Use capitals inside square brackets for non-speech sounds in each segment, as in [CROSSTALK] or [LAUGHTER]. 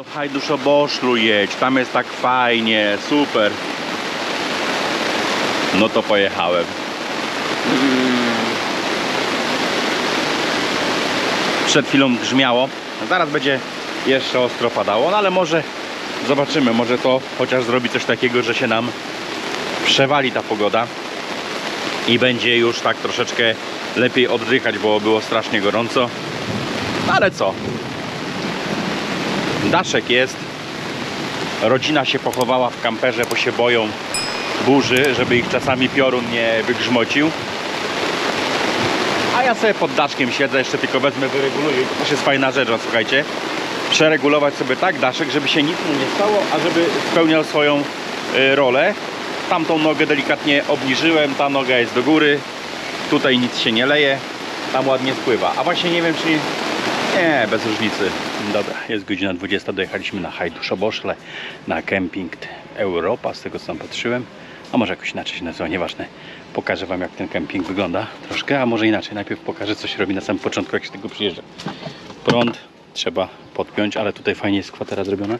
Do Hajduszoboszlu jedź, tam jest tak fajnie, super. No to pojechałem. Przed chwilą grzmiało, zaraz będzie jeszcze ostro padało, no ale może zobaczymy, może to chociaż zrobi coś takiego, że się nam przewali ta pogoda i będzie już tak troszeczkę lepiej oddychać, bo było strasznie gorąco. Ale co? Daszek jest. Rodzina się pochowała w kamperze, bo się boją burzy, żeby ich czasami piorun nie wygrzmocił. A ja sobie pod daszkiem siedzę, jeszcze tylko wezmę, wyreguluję. To też jest fajna rzecz, no, słuchajcie. Przeregulować sobie tak daszek, żeby się nic mu nie stało, a żeby spełniał swoją y, rolę. Tamtą nogę delikatnie obniżyłem, ta noga jest do góry. Tutaj nic się nie leje, tam ładnie spływa. A właśnie nie wiem, czy nie, bez różnicy. Dobra, jest godzina 20, dojechaliśmy na Hajduszoboszle, na kemping Europa, z tego co tam patrzyłem. A może jakoś inaczej się nazywa, nieważne. Pokażę Wam jak ten kemping wygląda troszkę, a może inaczej. Najpierw pokażę co się robi na samym początku, jak się tego przyjeżdża. Prąd trzeba podpiąć, ale tutaj fajnie jest kwatera zrobiona,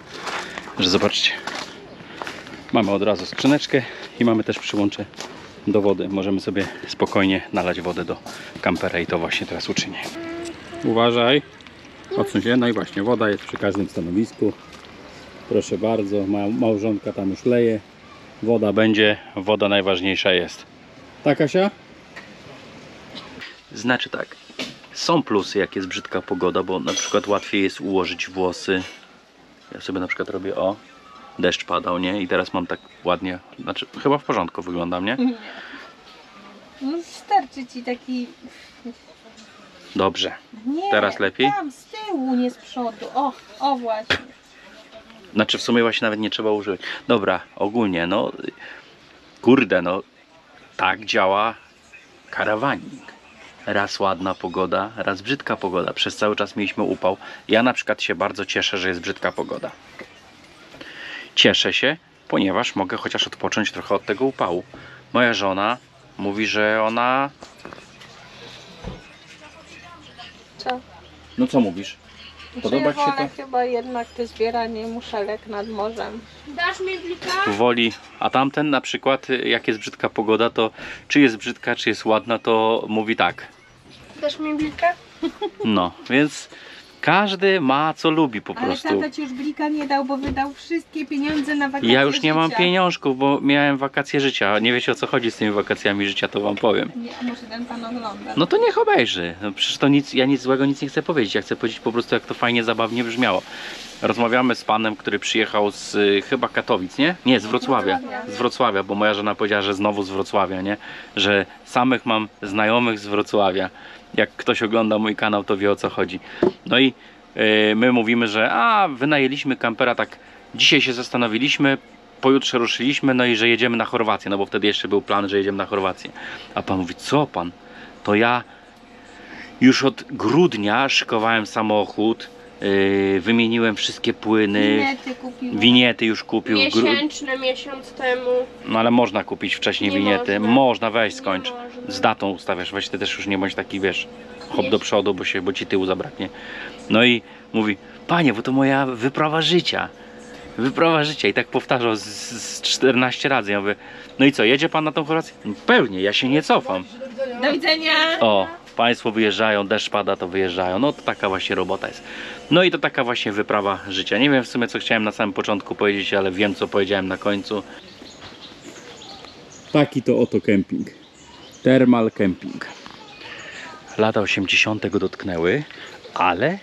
że zobaczcie. Mamy od razu skrzyneczkę i mamy też przyłącze do wody. Możemy sobie spokojnie nalać wodę do kampera i to właśnie teraz uczynię. Uważaj. Odsuń się. No i właśnie, woda jest przy każdym stanowisku. Proszę bardzo, ma, małżonka tam już leje. Woda będzie, woda najważniejsza jest. Tak, Asia? Znaczy tak, są plusy, jak jest brzydka pogoda, bo na przykład łatwiej jest ułożyć włosy. Ja sobie na przykład robię o, deszcz padał, nie? I teraz mam tak ładnie, znaczy chyba w porządku wyglądam, nie? No starczy ci taki... Dobrze. Nie, Teraz lepiej? tam tyłu, nie z przodu. O, o właśnie. Znaczy w sumie właśnie nawet nie trzeba używać. Dobra, ogólnie no kurde no tak działa karawanik. Raz ładna pogoda, raz brzydka pogoda. Przez cały czas mieliśmy upał. Ja na przykład się bardzo cieszę, że jest brzydka pogoda. Cieszę się, ponieważ mogę chociaż odpocząć trochę od tego upału. Moja żona mówi, że ona. Co? No co mówisz? Podoba ci się wolę to? chyba jednak to zbieranie muszelek nad morzem. Dasz mi blika? woli, a tamten na przykład, y, jak jest brzydka pogoda, to czy jest brzydka, czy jest ładna, to mówi tak. Dasz mi blika? No, więc każdy ma co lubi po Ale prostu. tata ci już blika nie dał, bo wydał wszystkie pieniądze na wakacje Ja już nie mam pieniążków, bo miałem wakacje życia. Nie wiecie o co chodzi z tymi wakacjami życia, to wam powiem. Nie, a może ten pan ogląda. No to niech obejrzy. No przecież to nic, ja nic złego nic nie chcę powiedzieć. Ja chcę powiedzieć po prostu jak to fajnie, zabawnie brzmiało. Rozmawiamy z panem, który przyjechał z y, chyba Katowic, nie? Nie, z Wrocławia. Z Wrocławia, bo moja żona powiedziała, że znowu z Wrocławia, nie? Że samych mam znajomych z Wrocławia. Jak ktoś ogląda mój kanał, to wie o co chodzi. No i y, my mówimy, że a, wynajęliśmy kampera tak dzisiaj się zastanowiliśmy, pojutrze ruszyliśmy, no i że jedziemy na Chorwację, no bo wtedy jeszcze był plan, że jedziemy na Chorwację. A pan mówi, co pan? To ja już od grudnia szykowałem samochód, yy, wymieniłem wszystkie płyny, Winety kupił. winiety już kupił. Miesięczne, miesiąc temu. No ale można kupić wcześniej Nie winiety. można. Można, weź skończ. można. Z datą ustawiasz, weź ty też już nie bądź taki, wiesz, hop do przodu, bo, się, bo ci tyłu zabraknie. No i mówi, panie, bo to moja wyprawa życia. Wyprawa życia i tak powtarzał z, z 14 razy. Ja mówię, no i co, jedzie pan na tą Chorwację? Pewnie, ja się nie cofam. Do widzenia. O, państwo wyjeżdżają, deszcz pada, to wyjeżdżają. No to taka właśnie robota jest. No i to taka właśnie wyprawa życia. Nie wiem w sumie co chciałem na samym początku powiedzieć, ale wiem co powiedziałem na końcu. Taki to oto kemping. Thermal camping. Lata 80. go dotknęły, ale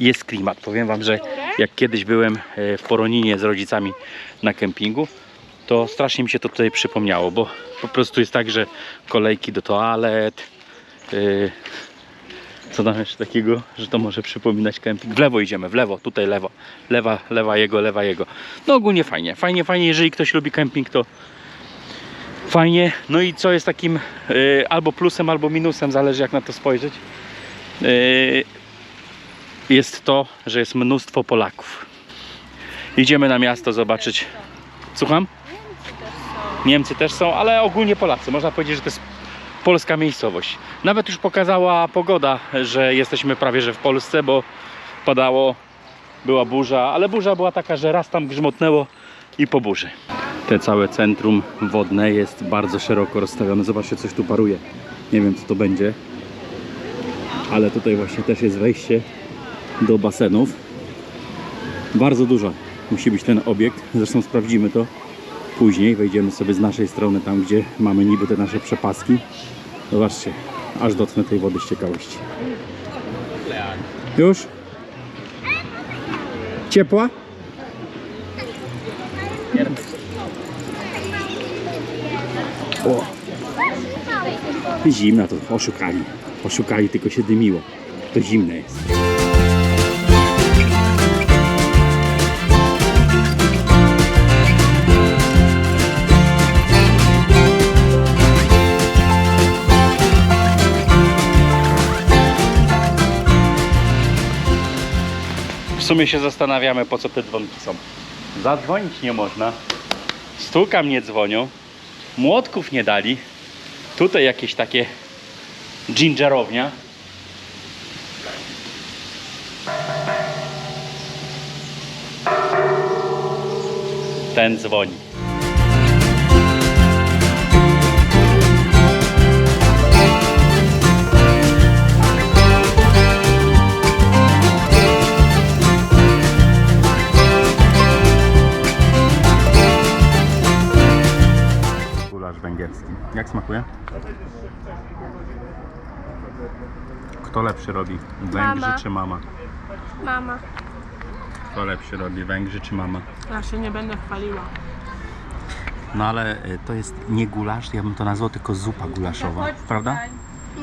jest klimat. Powiem wam, że jak kiedyś byłem e, w Poroninie z rodzicami na kempingu, to strasznie mi się to tutaj przypomniało, bo po prostu jest tak, że kolejki do toalet, co tam jeszcze takiego, że to może przypominać kemping. W lewo idziemy, w lewo, tutaj lewo, lewa, lewa jego, lewa jego. No ogólnie fajnie, fajnie, fajnie, jeżeli ktoś lubi kemping, to fajnie. No i co jest takim yy, albo plusem, albo minusem, zależy jak na to spojrzeć, yy, jest to, że jest mnóstwo Polaków. Idziemy na miasto zobaczyć. Słucham? Niemcy też są, ale ogólnie Polacy. Można powiedzieć, że to jest polska miejscowość. Nawet już pokazała pogoda, że jesteśmy prawie że w Polsce, bo padało była burza, ale burza była taka, że raz tam grzmotnęło i po burzy. Te całe centrum wodne jest bardzo szeroko rozstawione. Zobaczcie, coś tu paruje. Nie wiem, co to będzie. Ale tutaj właśnie też jest wejście do basenów. Bardzo dużo musi być ten obiekt. Zresztą sprawdzimy to później. Wejdziemy sobie z naszej strony, tam gdzie mamy niby te nasze przepaski. Zobaczcie, aż dotknę tej wody z ciekawości. Już? Ciepła? O. Zimna to oszukali. Oszukali, tylko się dymiło. To zimne jest. Sumie się zastanawiamy, po co te dzwonki są. Zadzwonić nie można. Stukam nie dzwonią. Młotków nie dali. Tutaj jakieś takie gingerownia. Ten dzwoni. Robi? Węgrzy Mama. czy mama? Mama. Kto lepszy robi? Węgrzy czy mama? Ja się nie będę chwaliła. No ale y, to jest nie gulasz, ja bym to nazwał tylko zupa gulaszowa, prawda?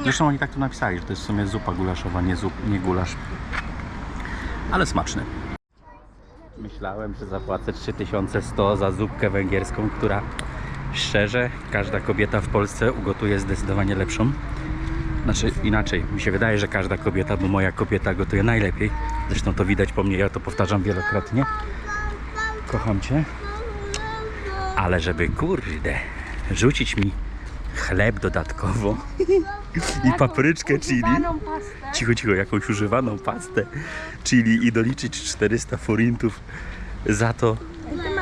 Zresztą oni tak tu napisali, że to jest w sumie zupa gulaszowa, nie, zup, nie gulasz. Ale smaczny. Myślałem, że zapłacę 3100 za zupkę węgierską, która szczerze każda kobieta w Polsce ugotuje zdecydowanie lepszą. Znaczy inaczej, mi się wydaje, że każda kobieta, bo moja kobieta gotuje najlepiej. Zresztą to widać po mnie, ja to powtarzam wielokrotnie. Kocham Cię. Ale żeby kurde, rzucić mi chleb dodatkowo [LAUGHS] i papryczkę chili. Cicho, cicho, jakąś używaną pastę chili i doliczyć 400 forintów za to.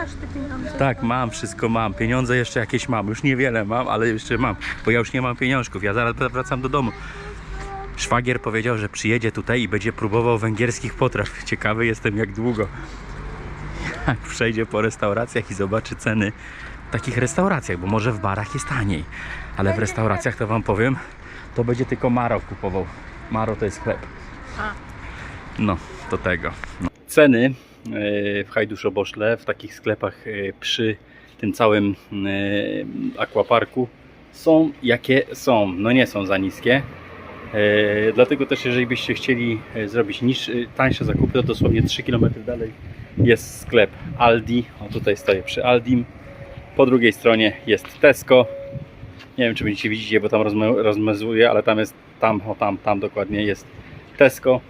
Masz te pieniądze. Tak, mam, wszystko mam. Pieniądze jeszcze jakieś mam. Już niewiele mam, ale jeszcze mam, bo ja już nie mam pieniążków. Ja zaraz wracam do domu. Szwagier powiedział, że przyjedzie tutaj i będzie próbował węgierskich potraw. [LAUGHS] Ciekawy jestem jak długo. Jak przejdzie po restauracjach i zobaczy ceny w takich restauracjach, bo może w barach jest taniej, ale w restauracjach to wam powiem, to będzie tylko Maro kupował. Maro to jest chleb. No, do tego. No. Ceny w Hajduszoboszle, w takich sklepach e, przy tym całym e, aquaparku są jakie są. No nie są za niskie. E, Dlatego też jeżeli byście chcieli e, zrobić niż, e, tańsze zakupy, to dosłownie 3 km dalej jest sklep Aldi. O tutaj stoję przy Aldim. Po drugiej stronie jest Tesco. Nie wiem czy będziecie widzicie, bo tam rozma- rozmazuję, ale tam jest, tam, o tam, tam dokładnie jest Tesco.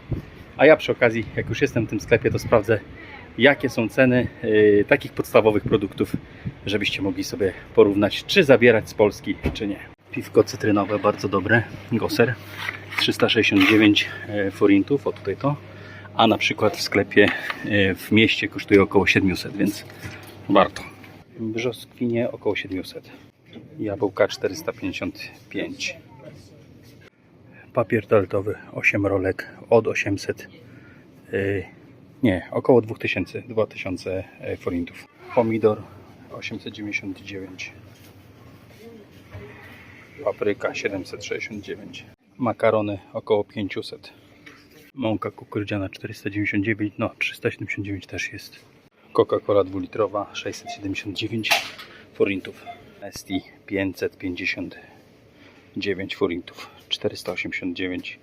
A ja przy okazji, jak już jestem w tym sklepie, to sprawdzę, jakie są ceny y, takich podstawowych produktów, żebyście mogli sobie porównać, czy zabierać z Polski, czy nie. Piwko cytrynowe, bardzo dobre, Gosser, 369 e, forintów, o tutaj to, a na przykład w sklepie e, w mieście kosztuje około 700, więc warto. Brzoskwinie około 700, jabłka 455 papier toaletowy 8 rolek od 800 yy, nie, około 2000 2000 e, forintów. Pomidor 899 papryka 769 makarony około 500 mąka kukurydziana 499 no 379 też jest. Coca-Cola 2-litrowa 679 forintów. Esti 559 forintów 489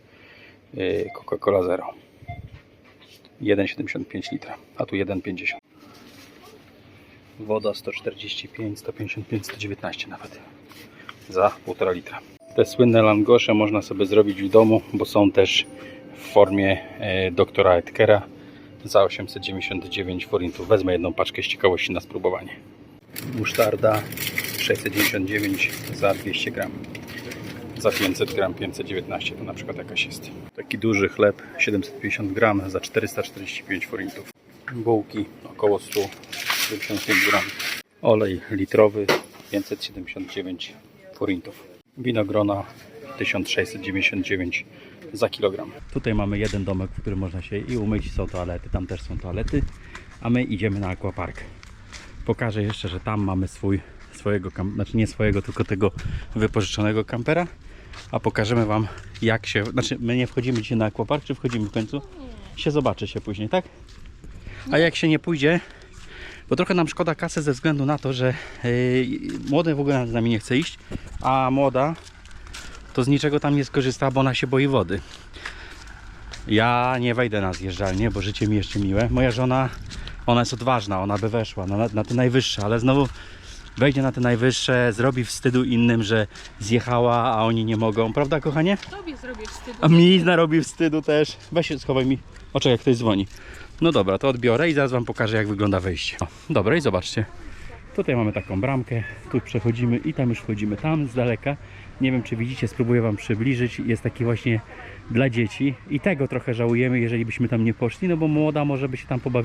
yy, Coca-Cola Zero 1,75 litra, a tu 1,50 woda 145, 155, 119 nawet za 1,5 litra. Te słynne langosze można sobie zrobić w domu, bo są też w formie e, doktora Edkera. Za 899 forintów wezmę jedną paczkę z ciekawości na spróbowanie. Musztarda 699 za 200 gram za 500 gram 519 to na przykład jakaś jest taki duży chleb 750 gram za 445 forintów Bułki około 175 gram. Olej litrowy 579 forintów. Winogrona 1699 za kilogram. Tutaj mamy jeden domek, w którym można się i umyć, są toalety, tam też są toalety, a my idziemy na aquapark. Pokażę jeszcze, że tam mamy swój, swojego, znaczy nie swojego, tylko tego wypożyczonego kampera, a pokażemy Wam jak się, znaczy my nie wchodzimy dzisiaj na aquapark, czy wchodzimy w końcu? Się zobaczy się później, tak? A jak się nie pójdzie, bo trochę nam szkoda kasy ze względu na to, że yy, młody w ogóle z nami nie chce iść, a młoda to z niczego tam nie skorzysta, bo ona się boi wody. Ja nie wejdę na zjeżdżalnię, bo życie mi jeszcze miłe. Moja żona, ona jest odważna, ona by weszła na, na te najwyższe, ale znowu wejdzie na te najwyższe, zrobi wstydu innym, że zjechała, a oni nie mogą. Prawda, kochanie? Tobie zrobię wstyd. A mi narobi wstydu też. Weź się, schowaj mi. O, czekaj, ktoś dzwoni. No dobra, to odbiorę i zaraz Wam pokażę, jak wygląda wejście. O, dobra, i zobaczcie. Tutaj mamy taką bramkę, tu przechodzimy i tam już wchodzimy, tam z daleka. Nie wiem, czy widzicie, spróbuję Wam przybliżyć. Jest taki właśnie dla dzieci i tego trochę żałujemy, jeżeli byśmy tam nie poszli, no bo młoda może by się tam pobawiła.